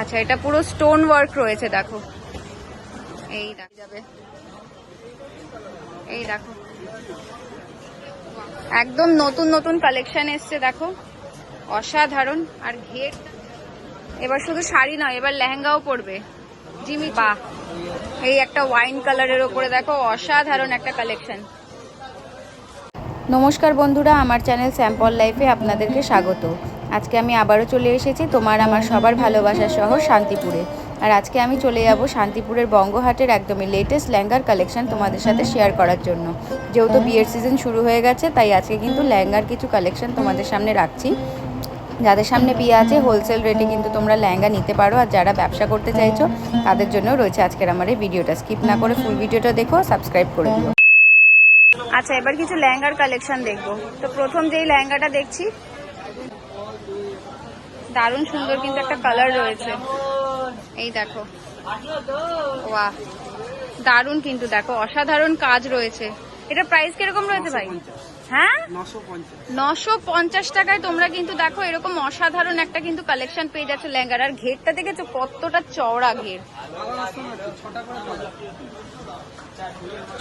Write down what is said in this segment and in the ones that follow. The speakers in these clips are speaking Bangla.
আচ্ছা এটা পুরো স্টোন ওয়ার্ক রয়েছে, দেখো। এই যাবে। এই দেখো। একদম নতুন নতুন কালেকশন এসছে, দেখো। অসাধারণ। আর ঘের এবার শুধু শাড়ি নয়, এবার লেহেঙ্গাও পরবে। জিমি, বাহ। এই একটা ওয়াইন কালারের ওপরে, দেখো, অসাধারণ একটা কালেকশন নমস্কার বন্ধুরা, আমার চ্যানেল স্যাম্পল লাইফে আপনাদেরকে স্বাগত। আজকে আমি আবারও চলে এসেছি তোমার আমার সবার ভালোবাসার শহর শান্তিপুরে। আর আজকে আমি চলে যাব শান্তিপুরের বঙ্গহাটের একদমই লেটেস্ট লেহেঙ্গার কালেকশন তোমাদের সাথে শেয়ার করার জন্য। যেহেতু বিয়ের সিজন শুরু হয়ে গেছে, তাই আজকে কিন্তু লেহেঙ্গার কিছু কালেকশন তোমাদের সামনে রাখছি। যাদের সামনে বিয়ে আছে হোলসেল রেটে কিন্তু তোমরা লেহেঙ্গা নিতে পারো। আর যারা ব্যবসা করতে চাইছো, তাদের জন্য রয়েছে আজকের আমার এই ভিডিওটা। স্কিপ না করে ফুল ভিডিওটা দেখো সাবস্ক্রাইব করে দিও। আচ্ছা এবার কিছু লেহেঙ্গার কালেকশন দেখব। তো প্রথম যেই লেহেঙ্গাটা দেখছি দারুণ সুন্দর কিন্তু একটা কালার রয়েছে। এই দেখো। ওয়াহ দারুণ কিন্তু দেখো অসাধারণ কাজ রয়েছে। এটা প্রাইস কীরকম রয়েছে ভাই? হ্যাঁ? নশো পঞ্চাশ। টাকায় তোমরা কিন্তু দেখো এরকম অসাধারণ একটা কিন্তু কালেকশন পেয়ে যাচ্ছে লেহেঙ্গার আর ঘেরটা দেখেছ? কতটা চওড়া ঘের।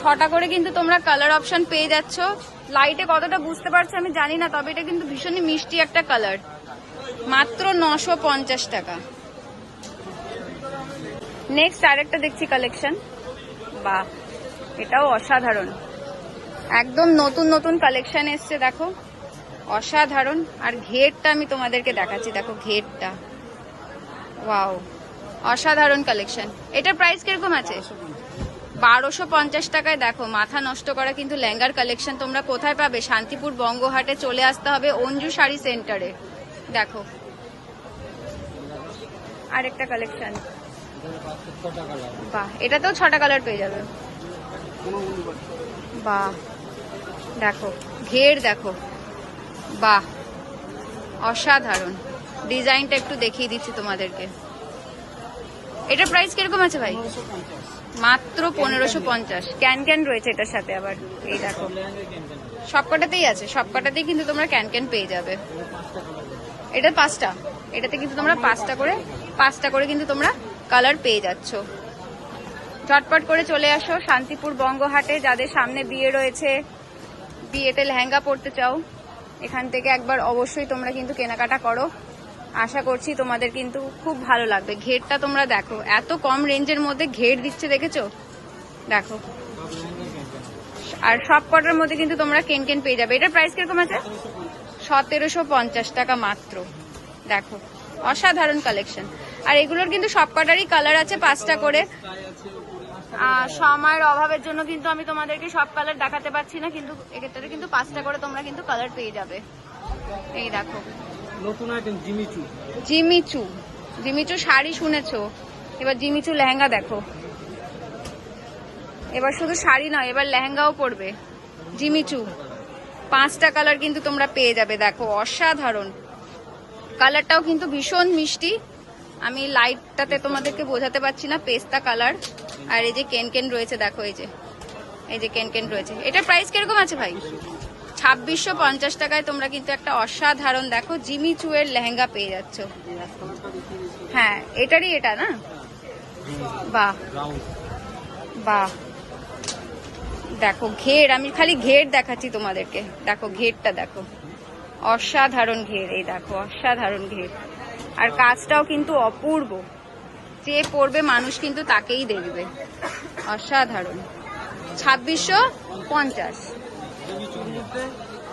ছটা করে কিন্তু তোমরা কালার অপশন পেয়ে যাচ্ছ। লাইটে কতটা বুঝতে পারছ আমি জানি না তবে এটা কিন্তু ভীষণই মিষ্টি একটা কালার মাত্র নশো পঞ্চাশ টাকা। নেক্সট আরেকটা দেখছি কালেকশন বাহ, এটাও অসাধারণ। একদম নতুন নতুন কালেকশন এসছে, দেখো। অসাধারণ। আর ঘেরটা আমি তোমাদেরকে দেখাচ্ছি, দেখো ঘেরটা। ওয়াও অসাধারণ কালেকশন এটার প্রাইস কীরকম আছে? বারোশো পঞ্চাশ টাকায় দেখো, মাথা নষ্ট করা কিন্তু লেহেঙ্গার কালেকশন তোমরা কোথায় পাবে? শান্তিপুর বঙ্গহাটে চলে আসতে হবে অঞ্জু শাড়ি সেন্টারে দেখো আরেকটা কালেকশন বাহ এটাতেও ছটা কালার পেয়ে যাবে। বাহ দেখো ঘের দেখো। বাহ অসাধারণ। ডিজাইনটা একটু দেখিয়ে দিচ্ছি তোমাদেরকে। এটার প্রাইস কীরকম আছে ভাই? মাত্র পনেরোশো পঞ্চাশ। ক্যান ক্যান রয়েছে এটার সাথে আবার এই দেখো। সবকটাতেই আছে সবকটাতেই কিন্তু তোমরা ক্যান ক্যান পেয়ে যাবে। এটা পাঁচটা। এটাতে কিন্তু তোমরা পাঁচটা করে পাঁচটা করে কিন্তু তোমরা কালার পেয়ে যাচ্ছ। ঝটপট করে চলে আসো শান্তিপুর বঙ্গহাটে, যাদের সামনে বিয়ে রয়েছে, বিয়েতে লেহেঙ্গা পরতে চাও, এখান থেকে একবার অবশ্যই তোমরা কিন্তু কেনাকাটা করো। আশা করছি তোমাদের কিন্তু খুব ভালো লাগবে। ঘেরটা তোমরা দেখো, এত কম রেঞ্জের মধ্যে ঘের দিচ্ছে দেখেছ? দেখো। আর সব কটার মধ্যে কিন্তু তোমরা কেন কেন পেয়ে যাবে। এটার প্রাইস কীরকম আছে? সতেরোশো পঞ্চাশ টাকা মাত্র। দেখো, অসাধারণ কালেকশন আর এগুলোর কিন্তু সব কটারই কালার আছে পাঁচটা করে। সময়ের অভাবের জন্য কিন্তু আমি তোমাদেরকে সব কালার দেখাতে পারছি না কিন্তু এক্ষেত্রে কিন্তু পাঁচটা করে তোমরা কিন্তু কালার পেয়ে যাবে। এই দেখো। নতুন item Jimmy Choo. Jimmy Choo. Jimmy Choo sari শুনেছো? এবার জিমিচু লেহেঙ্গা দেখো। এবার শুধু শাড়ি নয় এবার লেহেঙ্গাও পরবে। জিমিচু। পাঁচটা কালার কিন্তু তোমরা পেয়ে যাবে দেখো অসাধারণ। কালারটাও কিন্তু ভীষণ মিষ্টি। আমি লাইটটাতে তোমাদেরকে বোঝাতে পারছি না, পেস্তা কালার আর এই যে কেন কেন রয়েছে, দেখো এই যে। এই যে কেন কেন রয়েছে। এটা প্রাইস কীরকম আছে ভাই? ছাব্বিশশো পঞ্চাশ টাকায় তোমরা কিন্তু একটা অসাধারণ, দেখো, জিমি চুয়ের লেহেঙ্গা পেয়ে যাচ্ছ। হ্যাঁ এটারই এটা না? বাহ। বাহ। দেখো, ঘের, আমি খালি ঘের দেখাচ্ছি তোমাদেরকে। দেখো, ঘেরটা দেখো। অসাধারণ ঘের, এই দেখো, অসাধারণ ঘের। আর কাজটাও কিন্তু অপূর্ব। যে পড়বে মানুষ কিন্তু তাকেই দেখবে। অসাধারণ। ছাব্বিশশো পঞ্চাশ।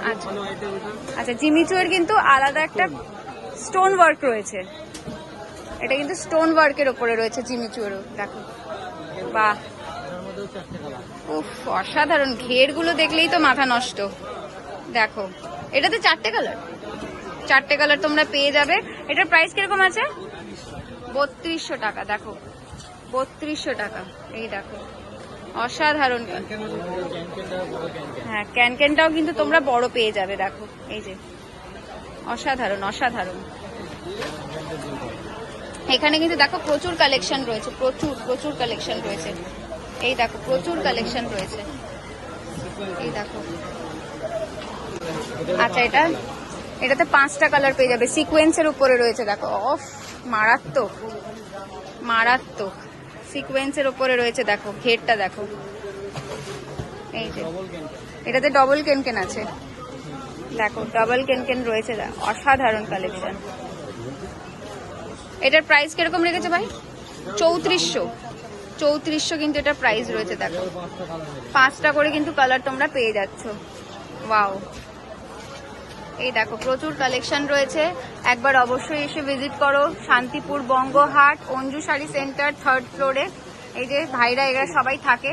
আচ্ছা। আচ্ছা জিমিচুয়ের কিন্তু আলাদা একটা স্টোন ওয়ার্ক রয়েছে। এটা কিন্তু স্টোন ওয়ার্কের ওপরে রয়েছে জিমিচুয়েরও দেখো। বাহ। উফ, অসাধারণ। ঘেরগুলো দেখলেই তো মাথা নষ্ট। দেখো, এটাতে চারটে কালার চারটে কালার তোমরা পেয়ে যাবে। এটার প্রাইস কীরকম আছে? বত্রিশশো টাকা, দেখো। বত্রিশশো টাকা, এই দেখো। অসাধারণ। হ্যাঁ ক্যানক্যানটাও কিন্তু তোমরা বড় পেয়ে যাবে, দেখো। এই যে, অসাধারণ অসাধারণ। এখানে কিন্তু দেখো প্রচুর কালেকশন রয়েছে, প্রচুর প্রচুর কালেকশন রয়েছে। এই দেখো, প্রচুর কালেকশন রয়েছে। এই দেখো। আচ্ছা এটা এটাতে পাঁচটা কালার পেয়ে যাবে। সিকোয়েন্সের উপরে রয়েছে, দেখো। অফ, মারাত্মক। মারাত্মক। সিকোয়েন্সের উপরে রয়েছে, দেখো। ঘেরটা দেখো। এই যে। এটাতে ডবল কেনকেন আছে। দেখো ডবল কেনকেন রয়েছে অসাধারণ কালেকশন এটার প্রাইস কীরকম রেখেছে ভাই? চৌত্রিশশো। চৌত্রিশশো কিন্তু এটার প্রাইস রয়েছে, দেখো। পাঁচটা করে কিন্তু কালার তোমরা পেয়ে যাচ্ছ। ওয়াও এই দেখো, প্রচুর কালেকশন রয়েছে। একবার অবশ্যই এসে ভিজিট করো। শান্তিপুর বঙ্গহাট অঞ্জু শাড়ি সেন্টার থার্ড ফ্লোরে এই যে ভাইরা, এরা সবাই থাকে।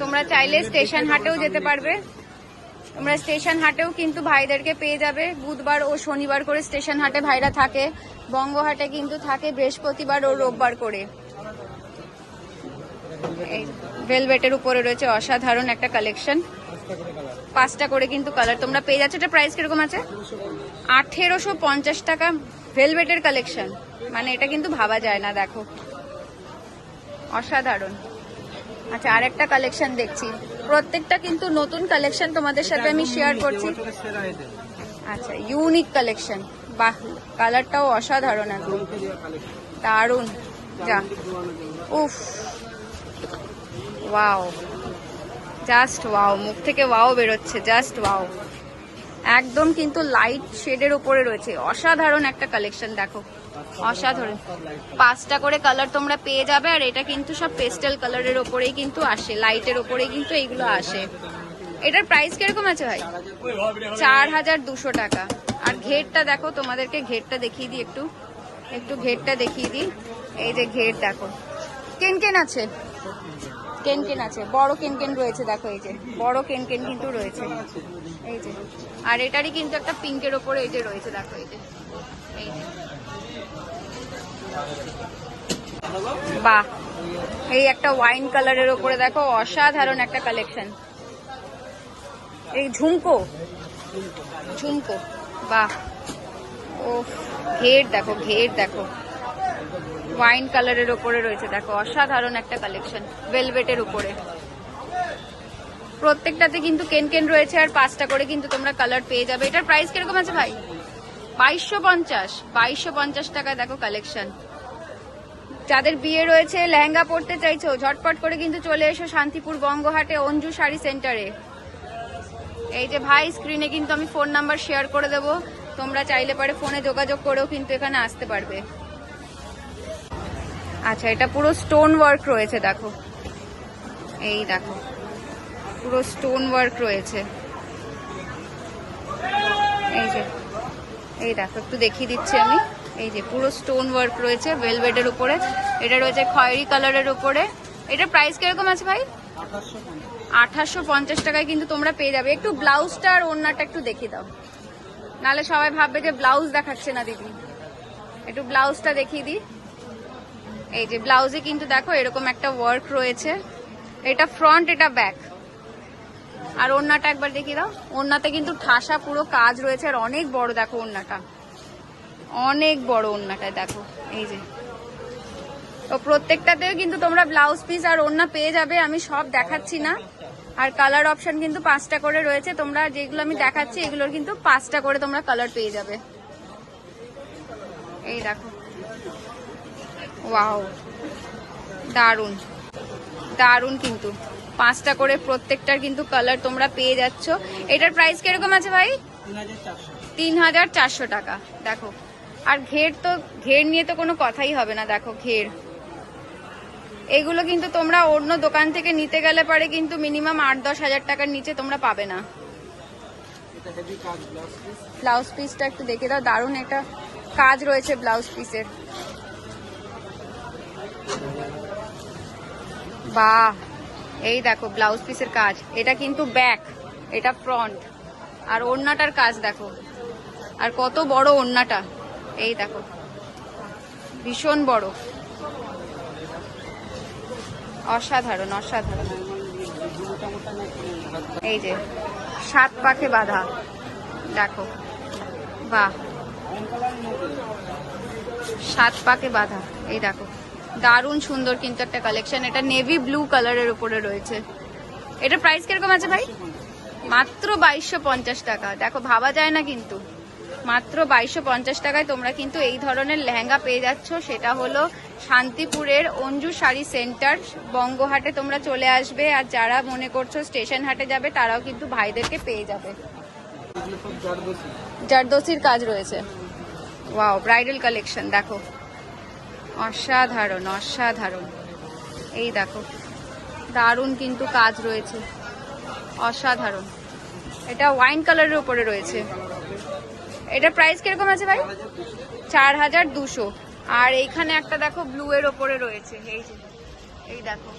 তোমরা চাইলে স্টেশন হাটেও যেতে পারবে। তোমরা স্টেশন হাটেও কিন্তু ভাইদেরকে পেয়ে যাবে। বুধবার ও শনিবার করে স্টেশন হাটে ভাইরা থাকে। বঙ্গহাটে কিন্তু থাকে বৃহস্পতিবার ও রোববার করে। এই ভেলভেটের উপরে রয়েছে অসাধারণ একটা কালেকশন পাঁচটা করে কিন্তু কালার তোমরা পেয়ে যাচ্ছ এটা প্রাইস কীরকম আছে? আঠেরোশো পঞ্চাশ টাকা ভেলভেটের কালেকশন মানে এটা কিন্তু ভাবা যায় না দেখো। অসাধারণ। আচ্ছা আর একটা কালেকশন দেখছি। প্রত্যেকটা কিন্তু নতুন কালেকশন তোমাদের সাথে আমি শেয়ার করছি। আচ্ছা ইউনিক কালেকশন বাহ কালারটাও অসাধারণ একদম দারুণ। যা। উফ। ওয়াও জাস্ট ওয়াও, মুখ থেকে ওয়াও বেরোচ্ছে, জাস্ট ওয়াও। একদম কিন্তু লাইট শেডের উপরে রয়েছে। অসাধারণ একটা কালেকশন দেখো। অসাধারণ। পাঁচটা করে কালার তোমরা পেয়ে যাবে, আর এটা কিন্তু সব পেস্টেল কালারের ওপরেই কিন্তু আসে। লাইটের ওপরেই কিন্তু এইগুলো আসে। এটার প্রাইস কীরকম আছে ভাই? চার হাজার দুশো টাকা। আর ঘেরটা দেখো, তোমাদেরকে ঘেরটা দেখিয়ে দিই একটু। একটু ঘেরটা দেখিয়ে দিই। এই যে ঘের দেখো। কেন কেন আছে? কেনকেন আছে, বড় কেনকেন রয়েছে, দেখো এই যে, বড় কেনকেন কিন্তু রয়েছে। এই যে, আর এটারই কিন্তু একটা পিঙ্কের ওপরে এই যে রয়েছে, দেখো এই যে এই যে। বাহ, এই একটা ওয়াইন কালারের ওপরে দেখো, অসাধারণ একটা কালেকশন। এই ঝুমকো? ঝুমকো, বাহ। ও ঘের দেখো ঘের দেখো। ওয়াইন কালারের ওপরে রয়েছে। দেখো, অসাধারণ একটা কালেকশন ভেলভেটের উপরে। প্রত্যেকটাতে কিন্তু কেন কেন রয়েছে আর পাঁচটা করে কিন্তু তোমরা কালার পেয়ে যাবে। এটার প্রাইস কীরকম আছে ভাই? বাইশশো পঞ্চাশ। বাইশশো পঞ্চাশ টাকায় দেখো কালেকশন যাদের বিয়ে রয়েছে, লেহেঙ্গা পরতে চাইছো, ঝটপট করে কিন্তু চলে এসো শান্তিপুর বঙ্গহাটে অঞ্জু শাড়ি সেন্টারে এই যে ভাই স্ক্রিনে কিন্তু আমি ফোন নাম্বার শেয়ার করে দেবো। তোমরা চাইলে পারে ফোনে যোগাযোগ করেও কিন্তু এখানে আসতে পারবে। আচ্ছা এটা পুরো স্টোন ওয়ার্ক রয়েছে, দেখো। এই দেখো, পুরো স্টোন ওয়ার্ক রয়েছে। এই যে, এই দেখো, একটু দেখিয়ে দিচ্ছি আমি। এই যে, পুরো স্টোন ওয়ার্ক রয়েছে ভেলভেটের উপরে। এটা রয়েছে খয়েরি কালারের উপরে। এটার প্রাইস কীরকম আছে ভাই? আঠাশশো পঞ্চাশ টাকায় কিন্তু তোমরা পেয়ে যাবে। একটু ব্লাউজটা আর ওড়নাটা একটু দেখিয়ে দাও। নালে সবাই ভাববে যে ব্লাউজ দেখাচ্ছে না দিদি। একটু ব্লাউজটা দেখিয়ে দিই। এই যে ব্লাউজে কিন্তু দেখো এরকম একটা ওয়ার্ক রয়েছে। এটা ফ্রন্ট এটা ব্যাক আর ওড়নাটা একবার দেখিয়ে দাও। ওড়নাতে কিন্তু ঠাসা পুরো কাজ রয়েছে, আর অনেক বড় দেখো ওড়নাটা। অনেক বড় ওড়নাটা দেখো, এই যে। তো প্রত্যেকটাতেও কিন্তু তোমরা ব্লাউজ পিস আর ওড়না পেয়ে যাবে, আমি সব দেখাচ্ছি না। আর কালার অপশন কিন্তু পাঁচটা করে রয়েছে, তোমরা যেগুলো আমি দেখাচ্ছি, এগুলোর কিন্তু পাঁচটা করে তোমরা কালার পেয়ে যাবে। এই দেখো। ওয়াও। দারুণ দারুণ কিন্তু। পাঁচটা করে প্রত্যেকটার কিন্তু কালার তোমরা পেয়ে যাচ্ছ। এটার প্রাইস কীরকম আছে ভাই? তিন হাজার চারশো টাকা। দেখো। আর ঘের তো ঘের নিয়ে তো কোনো কথাই হবে না। দেখো ঘের। এগুলো কিন্তু তোমরা অন্য দোকান থেকে নিতে গেলে পারে কিন্তু মিনিমাম আট দশ হাজার টাকার নিচে তোমরা পাবে না। ব্লাউজ পিসটা একটু দেখে দাও। দারুণ একটা কাজ রয়েছে ব্লাউজ পিসের বাহ, এই দেখো ব্লাউজ পিসের কাজ। এটা কিন্তু ব্যাক এটা ফ্রন্ট আর ওড়নাটার কাজ দেখো। আর কত বড় ওড়নাটা। এই দেখো, ভীষণ বড়। অসাধারণ অসাধারণ। এই যে, সাত পাখে বাঁধা। দেখো, বাহ। সাত পাকে বাঁধা। এই দেখো। দারুণ সুন্দর কিন্তু একটা কালেকশন এটা নেভি ব্লু কালারের উপরে রয়েছে। এটা প্রাইস কীরকম আছে ভাই? মাত্র বাইশশো পঞ্চাশ টাকা। দেখো, ভাবা যায় না কিন্তু। মাত্র বাইশশো পঞ্চাশ টাকায় তোমরা কিন্তু এই ধরনের লেহেঙ্গা পেয়ে যাচ্ছ। সেটা হলো শান্তিপুরের অঞ্জু শাড়ি সেন্টার বঙ্গহাটে তোমরা চলে আসবে আর যারা মনে করছ স্টেশন হাটে যাবে, তারাও কিন্তু ভাইদেরকে পেয়ে যাবে। জারদোসির কাজ রয়েছে। ওয়াও ব্রাইডাল কালেকশন দেখো। অসাধারণ অসাধারণ। এই দেখো, দারুণ কিন্তু কাজ রয়েছে। অসাধারণ। এটা ওয়াইন কালারের উপরে রয়েছে। এটা প্রাইস কীরকম আছে ভাই? চার হাজার দুশো। আর এইখানে একটা দেখো, ব্লু এর ওপরে রয়েছে। এই যে, এই দেখো।